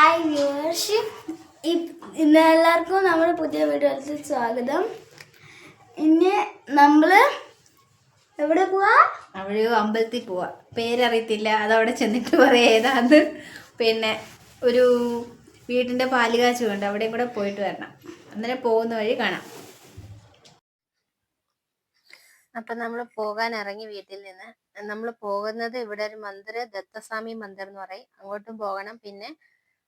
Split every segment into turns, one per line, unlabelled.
Hi viewers ഇന്ന് എല്ലാവർക്കും നമ്മുടെ പുതിയ വീഡിയോയിൽ സ്വാഗതം. ഇനി നമ്മൾ എവിടെ പോവാ?
അവിടെ അമ്പലത്തിൽ പോവാ. പേരറിയത്തില്ല. അതവിടെ ചെന്നിട്ട് പറയാം ഏതാന്ന്. പിന്നെ ഒരു വീടിന്റെ പാലുകാച്ചുണ്ട് അവിടെയും കൂടെ പോയിട്ട് വരണം. അന്നേരം പോകുന്ന വഴി കാണാം. അപ്പം നമ്മൾ പോകാൻ ഇറങ്ങി വീട്ടിൽ നിന്ന്. നമ്മൾ പോകുന്നത് ഇവിടെ ഒരു മന്ദിർ ദത്തസ്വാമി മന്ദിർ എന്ന് പറയും. അങ്ങോട്ടും പോകണം. പിന്നെ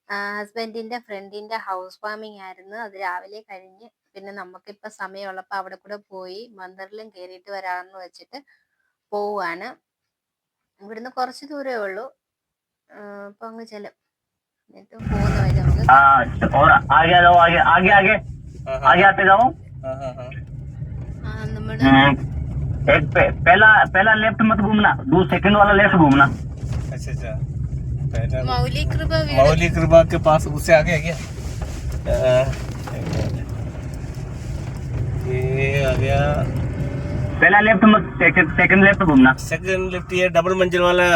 ഹസ്ബൻഡിന്റെ ഫ്രണ്ടിന്റെ ഹൗസ് വാമിങ് ആയിരുന്നു അത് രാവിലെ കഴിഞ്ഞ് പിന്നെ നമുക്കിപ്പോൾ സമയമുള്ളപ്പോൾ അവിടെ കൂടെ പോയി മന്ദിറിലും കയറിയിട്ട് വരാമെന്ന് വെച്ചിട്ട് പോവാണ് ഇവിടുന്ന് കുറച്ച് ദൂരമേ ഉള്ളൂ അപ്പൊ അങ്ങ് ചെല്ലും എന്നിട്ട് പോകുന്ന വഴി നമുക്ക്
हाँ और आगे आ जाओ आगे आगे आगे आगे आते जाओ
ആ, നമ്മുടെ
हम्म, एक पे, पहला पहला लेफ्ट मत घूमना दो सेकंड वाला लेफ्ट घूमना
अच्छा अच्छा
पैनल मौली कृपा
मौली कृपा के पास उससे आगे है क्या ये आ गया।
पहला लेफ़्ट सेकंड सेकंड लेफ़्ट घूमना।
सेकंड लेफ़्ट ये डबल मंजिल वाला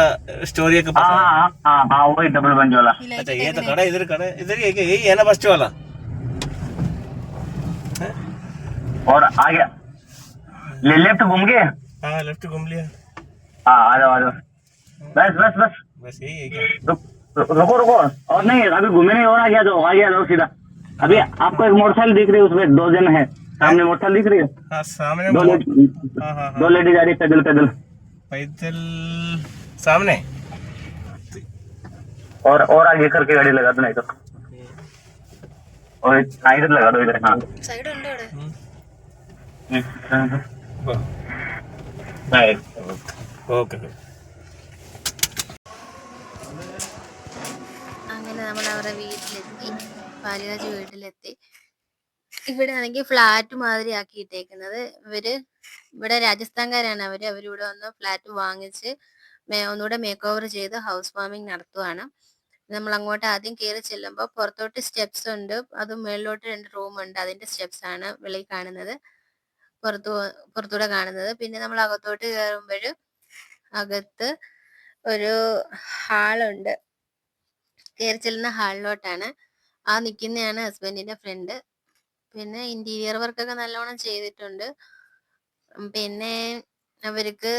स्टोरी के पास हाँ
हाँ? हाँ वही डबल मंजिल वाला।
अच्छा ये तो खड़ा इधर खड़ा इधर ये यही है ना बस वाला?
और आ गया। ले लेफ़्ट घूम गए?
हाँ लेफ़्ट घूम लिया।
हाँ आ जाओ आ जाओ। बस बस बस।
बस यही है क्या?
रुको रुको और नहीं अभी घूमे नहीं हो रहा क्या तो आ गया जाओ सीधा। अभी आपको एक मोटरसाइकिल दिख रही है उसमें दो जन है। सामने हाँ। मोटरसाइकिल दिख रही है?
हाँ, सामने
दो लेडी
हाँ,
दो लेडी जा रही है पैदल पैदल।
पैदल सामने?
और और आगे करके गाड़ी लगा दो नहीं तो और साइड लगा दो इधर हाँ।
साइड अंदर है।
हम्म।
ओके। നമ്മൾ അവരുടെ വീട്ടിലെത്തി പാലിരാജ് വീട്ടിലെത്തി. ഇവിടെ ആണെങ്കിൽ ഫ്ലാറ്റ് മാതിരി ആക്കി ഇട്ടേക്കുന്നത് ഇവർ ഇവിടെ രാജസ്ഥാൻകാരാണ്. അവർ അവരിവിടെ വന്ന് ഫ്ലാറ്റ് വാങ്ങിച്ച് ഒന്നുകൂടെ മേക്ക് ഓവർ ചെയ്ത് ഹൗസ് വാമിംഗ് നടത്തുവാണ്. നമ്മൾ അങ്ങോട്ട് ആദ്യം കയറി ചെല്ലുമ്പോൾ പുറത്തോട്ട് സ്റ്റെപ്സ് ഉണ്ട്. അത് മുകളിലോട്ട് രണ്ട് റൂം ഉണ്ട്. അതിന്റെ സ്റ്റെപ്സ് ആണ് വെളിയിൽ കാണുന്നത്. പുറത്തു പുറത്തൂടെ കാണുന്നത്. പിന്നെ നമ്മൾ അകത്തോട്ട് കയറുമ്പോൾ അകത്ത് ഒരു ഹാളുണ്ട് കയറി ചെല്ലുന്ന ഹാളിലോട്ടാണ്. ആ നിൽക്കുന്നതാണ് ഹസ്ബൻഡിന്റെ ഫ്രണ്ട്. പിന്നെ ഇന്റീരിയർ വർക്കൊക്കെ നല്ലോണം ചെയ്തിട്ടുണ്ട്. പിന്നെ അവർക്ക്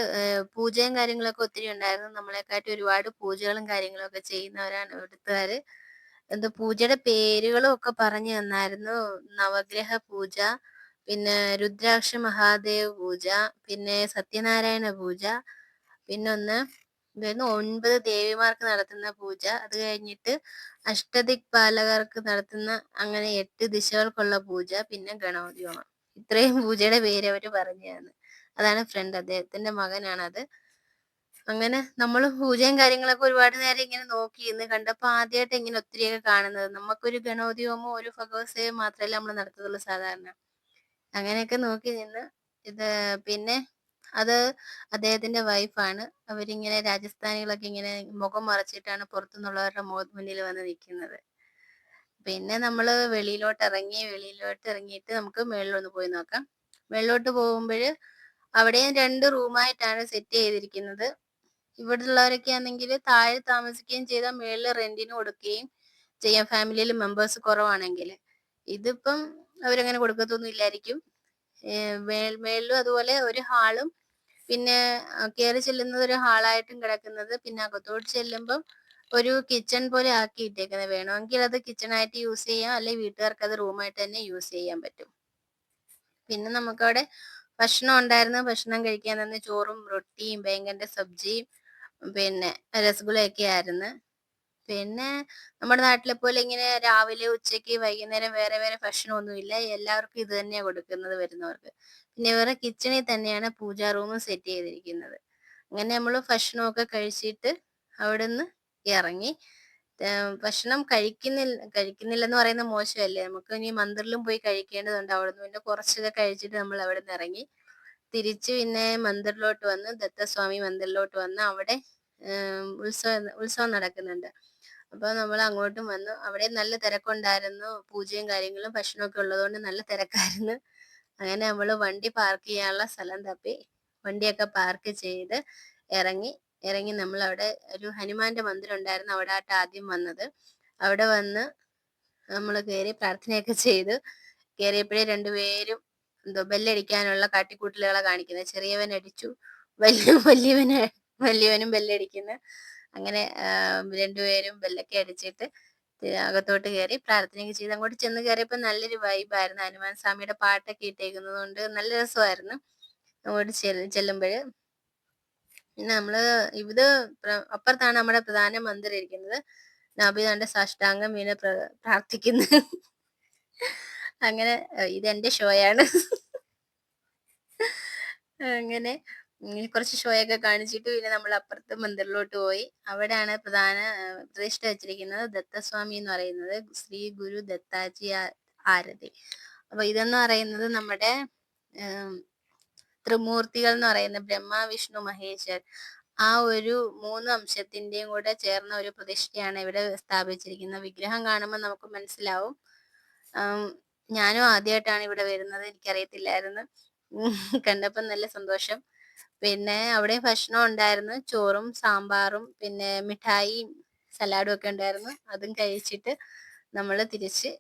പൂജയും കാര്യങ്ങളൊക്കെ ഒത്തിരി ഉണ്ടായിരുന്നു. നമ്മളെക്കാട്ടി ഒരുപാട് പൂജകളും കാര്യങ്ങളൊക്കെ ചെയ്യുന്നവരാണ് ഇവിടുത്തുകാർ എന്താ പൂജയുടെ പേരുകളും ഒക്കെ പറഞ്ഞു തന്നായിരുന്നു. നവഗ്രഹ പൂജ പിന്നെ രുദ്രാക്ഷ മഹാദേവ് പൂജ പിന്നെ സത്യനാരായണ പൂജ പിന്നെ ഒന്ന് ഇതായിരുന്നു ഒൻപത് ദേവിമാർക്ക് നടത്തുന്ന പൂജ. അത് കഴിഞ്ഞിട്ട് അഷ്ടദിക്പാലകർക്ക് നടത്തുന്ന അങ്ങനെ എട്ട് ദിശകൾക്കുള്ള പൂജ പിന്നെ ഗണപതി ഹോമം. ഇത്രയും പൂജയുടെ പേര് അവർ പറഞ്ഞതാണ്. അതാണ് ഫ്രണ്ട് അദ്ദേഹത്തിന്റെ മകനാണത്. അങ്ങനെ നമ്മൾ പൂജയും കാര്യങ്ങളൊക്കെ ഒരുപാട് നേരം ഇങ്ങനെ നോക്കി ഇന്ന് കണ്ടപ്പോൾ ആദ്യമായിട്ട് ഇങ്ങനെ ഒത്തിരിയൊക്കെ കാണുന്നത്. നമുക്കൊരു ഗണപതി ഹോമം ഒരു ഭഗവത്സേവം മാത്രമല്ല നമ്മൾ നടത്തുള്ളൂ സാധാരണ. അങ്ങനെയൊക്കെ നോക്കി നിന്ന് ഇത് പിന്നെ അത് അദ്ദേഹത്തിന്റെ വൈഫാണ് അവരിങ്ങനെ രാജസ്ഥാനികളൊക്കെ ഇങ്ങനെ മുഖം മറച്ചിട്ടാണ് പുറത്തുനിന്നുള്ളവരുടെ മുന്നിൽ വന്ന് നിൽക്കുന്നത് പിന്നെ നമ്മൾ വെളിയിലോട്ട് ഇറങ്ങി വെളിയിലോട്ട് ഇറങ്ങിയിട്ട് നമുക്ക് മേളിലൊന്ന് പോയി നോക്കാം. മേളിലോട്ട് പോകുമ്പോൾ അവിടെയും രണ്ട് റൂമായിട്ടാണ് സെറ്റ് ചെയ്തിരിക്കുന്നത്. ഇവിടെ ഉള്ളവരൊക്കെ ആണെങ്കിൽ താഴെ താമസിക്കുകയും ചെയ്താൽ മേളിൽ റെന്റിന് കൊടുക്കുകയും ചെയ്യാം. ഫാമിലിയിൽ മെമ്പേഴ്സ് കുറവാണെങ്കിൽ. ഇതിപ്പം അവരങ്ങനെ കൊടുക്കത്തൊന്നും ഇല്ലായിരിക്കും. ഏർ മേൽ- മേളിലും അതുപോലെ ഒരു ഹാളും. പിന്നെ കയറി ചെല്ലുന്നത് ഒരു ഹാളായിട്ടും കിടക്കുന്നത്. പിന്നെ അകത്തോട്ട് ചെല്ലുമ്പം ഒരു കിച്ചൺ പോലെ ആക്കി ഇട്ടേക്കുന്നത്. വേണമെങ്കിൽ അത് കിച്ചൺ ആയിട്ട് യൂസ് ചെയ്യാം. അല്ലെങ്കിൽ വീട്ടുകാർക്ക് അത് റൂമായിട്ട് തന്നെ യൂസ് ചെയ്യാൻ പറ്റും. പിന്നെ നമുക്കവിടെ ഭക്ഷണം ഉണ്ടായിരുന്നു. ഭക്ഷണം കഴിക്കാൻ തന്നെ ചോറും റൊട്ടിയും ബേങ്കന്റെ സബ്ജിയും പിന്നെ രസഗുളയൊക്കെ ആയിരുന്നു. പിന്നെ നമ്മുടെ നാട്ടിലെ പോലെ ഇങ്ങനെ രാവിലെ ഉച്ചയ്ക്ക് വൈകുന്നേരം വേറെ വേറെ ഭക്ഷണം ഒന്നുമില്ല എല്ലാവർക്കും ഇത് തന്നെയാണ് കൊടുക്കുന്നത് വരുന്നവർക്ക്. പിന്നെ ഇവരുടെ കിച്ചണിൽ തന്നെയാണ് പൂജാ റൂം സെറ്റ് ചെയ്തിരിക്കുന്നത്. അങ്ങനെ നമ്മൾ ഭക്ഷണമൊക്കെ കഴിച്ചിട്ട് അവിടുന്ന് ഇറങ്ങി. ഭക്ഷണം കഴിക്കുന്നില്ല കഴിക്കുന്നില്ലെന്ന് പറയുന്ന മോശമല്ലേ? നമുക്ക് ഇനി മന്ദിറിലും പോയി കഴിക്കേണ്ടതുണ്ട് അവിടുന്ന്. പിന്നെ കുറച്ചൊക്കെ കഴിച്ചിട്ട് നമ്മൾ അവിടെ നിന്ന് ഇറങ്ങി. തിരിച്ച് പിന്നെ മന്ദിറിലോട്ട് വന്ന് ദത്തസ്വാമി മന്ദിറിലോട്ട് വന്ന് അവിടെ ഉത്സവം ഉത്സവം നടക്കുന്നുണ്ട്. അപ്പോൾ നമ്മൾ അങ്ങോട്ടും വന്നു. അവിടെ നല്ല തിരക്കുണ്ടായിരുന്നു. പൂജയും കാര്യങ്ങളും ഭക്ഷണമൊക്കെ ഉള്ളതുകൊണ്ട് നല്ല തിരക്കായിരുന്നു. അങ്ങനെ നമ്മൾ വണ്ടി പാർക്ക് ചെയ്യാനുള്ള സ്ഥലം തപ്പി വണ്ടിയൊക്കെ പാർക്ക് ചെയ്ത് ഇറങ്ങി ഇറങ്ങി നമ്മൾ അവിടെ ഒരു ഹനുമാന്റെ മന്ദിരം ഉണ്ടായിരുന്നു അവിടെ ആട്ട് ആദ്യം വന്നത്. അവിടെ വന്ന് നമ്മൾ കയറി പ്രാർത്ഥനയൊക്കെ ചെയ്തു. കയറിയപ്പോഴേ രണ്ടുപേരും എന്തോ ബെല്ലടിക്കാനുള്ള കാട്ടിക്കൂട്ടലുകളെ കാണിക്കുന്നത്. ചെറിയവൻ അടിച്ചു. വലിയ വലിയവന് വലിയവനും ബെല്ലടിക്കുന്നു. അങ്ങനെ രണ്ടുപേരും ബെല്ലൊക്കെ അടിച്ചിട്ട് അകത്തോട്ട് കയറി പ്രാർത്ഥനയൊക്കെ ചെയ്ത് അങ്ങോട്ട് ചെന്ന് കയറിയപ്പോൾ നല്ലൊരു വൈബായിരുന്നു. ഹനുമാൻ സ്വാമിയുടെ പാട്ടൊക്കെ ഇട്ടേക്കുന്നത് കൊണ്ട് നല്ല രസമായിരുന്നു. അങ്ങോട്ട് ചെല്ലുമ്പോൾ പിന്നെ നമ്മൾ ഇത് അപ്പുറത്താണ് നമ്മുടെ പ്രധാന മന്ദിരം ഇരിക്കുന്നത്. നബി തന്റെ സാഷ്ടാംഗം വീണ് പ്ര- പ്രാർത്ഥിക്കുന്നു. അങ്ങനെ ഇതെന്റെ ഷോയാണ്. അങ്ങനെ കുറച്ച് ഷോയൊക്കെ കാണിച്ചിട്ട് പിന്നെ നമ്മൾ അപ്പുറത്ത് മന്ദിറിലോട്ട് പോയി. അവിടെയാണ് പ്രധാന പ്രതിഷ്ഠ വെച്ചിരിക്കുന്നത് ദത്തസ്വാമി എന്ന് പറയുന്നത് ശ്രീ ഗുരു ദത്താജി ആരതി. അപ്പൊ ഇതെന്ന് പറയുന്നത് നമ്മുടെ ത്രിമൂർത്തികൾ എന്ന് പറയുന്ന ബ്രഹ്മ വിഷ്ണു മഹേശ്വർ. ആ ഒരു മൂന്ന് അംശത്തിന്റെയും കൂടെ ചേർന്ന ഒരു പ്രതിഷ്ഠയാണ് ഇവിടെ സ്ഥാപിച്ചിരിക്കുന്നത്. വിഗ്രഹം കാണുമ്പോൾ നമുക്ക് മനസ്സിലാവും. ഞാനും ആദ്യമായിട്ടാണ് ഇവിടെ വരുന്നത്. എനിക്കറിയത്തില്ലായിരുന്നു. കണ്ടപ്പോൾ നല്ല സന്തോഷം. പിന്നെ അവിടെ ഭക്ഷണം ഉണ്ടായിരുന്നു. ചോറും സാമ്പാറും പിന്നെ മിഠായിയും സലാഡും ഒക്കെ ഉണ്ടായിരുന്നു. അതും കഴിച്ചിട്ട് നമ്മൾ തിരിച്ച്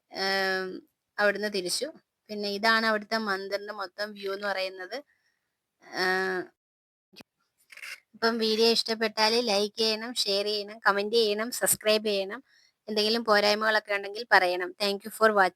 അവിടുന്ന് തിരിച്ചു. പിന്നെ ഇതാണ് അവിടുത്തെ മന്ദിറിന്റെ മൊത്തം വ്യൂ എന്ന് പറയുന്നത്. അപ്പം വീഡിയോ ഇഷ്ടപ്പെട്ടാൽ ലൈക്ക് ചെയ്യണം ഷെയർ ചെയ്യണം കമന്റ് ചെയ്യണം സബ്സ്ക്രൈബ് ചെയ്യണം. എന്തെങ്കിലും പോരായ്മകളൊക്കെ ഉണ്ടെങ്കിൽ പറയണം. Thank for watching